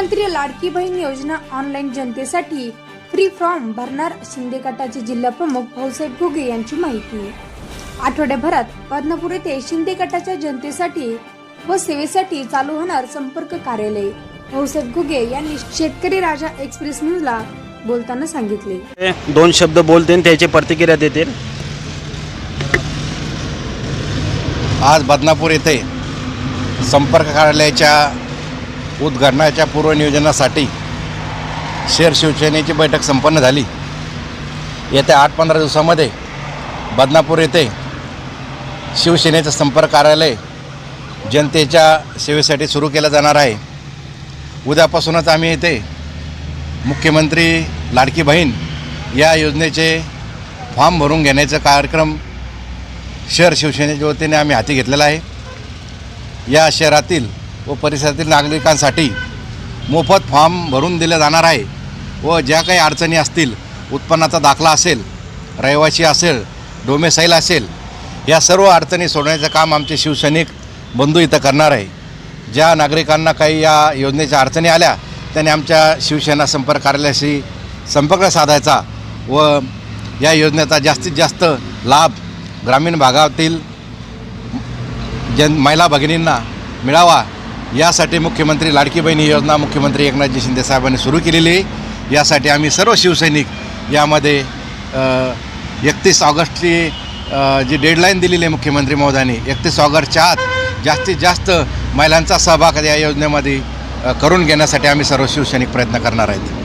मुख्यमंत्री लाडकी बहीण योजना ऑनलाईन जनतेसाठी फ्री फॉर्म भरणार शिंदे गटाचे जिल्हा प्रमुख भाऊसाहेब घुगे यांची माहिती. आठवड्याभरात बदनापूर येथे शिंदे गटाच्या जनतेसाठी व सेवेसाठी चालू होणार संपर्क कार्यालय. भाऊसाहेब घुगे यांनी शेतकरी राजा एक्सप्रेस न्यूजला बोलताना सांगितले. दोन शब्द बोलतील त्याची प्रतिक्रिया देतील आज बदनापूर येथे संपर्क कार्यालयाच्या उद्घाटनाच्या पूर्वनियोजनासाठी शेर शिवसेनेची बैठक संपन्न झाली. येत्या आठ पंधरा दिवसामध्ये बदनापूर येथे शिवसेनेचं संपर्क कार्यालय जनतेच्या सेवेसाठी सुरू केलं जाणार आहे. उद्यापासूनच आम्ही येथे मुख्यमंत्री लाडकी बहीण या योजनेचे फॉर्म भरून घेण्याचा कार्यक्रम शहर शिवसेनेच्या वतीने आम्ही हाती घेतलेला आहे. या शहरातील व परिसरातील नागरिकांसाठी मोफत फॉर्म भरून दिले जाणार आहे व ज्या काही अडचणी असतील उत्पन्नाचा दाखला असेल रहिवासी असेल डोमेसाईल असेल या सर्व अडचणी सोडवण्याचं काम आमचे शिवसैनिक बंधू इथं करणार आहे. ज्या नागरिकांना काही या योजनेच्या अडचणी आल्या त्यांनी आमच्या शिवसेना संपर्क कार्यालयाशी संपर्क साधायचा व या योजनेचा जास्तीत जास्त लाभ ग्रामीण भागातील जन महिला भगिनींना मिळावा. यासाठी मुख्यमंत्री लाडकी बहीण ही योजना मुख्यमंत्री एकनाथजी शिंदे साहेबांनी सुरू केलेली आहे. यासाठी आम्ही सर्व शिवसैनिक यामध्ये एकतीस ऑगस्टची जी डेडलाईन दिलेली आहे मुख्यमंत्री महोदयांनी एकतीस ऑगस्टच्या आत जास्तीत जास्त महिलांचा सहभाग या योजनेमध्ये करून घेण्यासाठी आम्ही सर्व शिवसैनिक प्रयत्न करणार आहेत.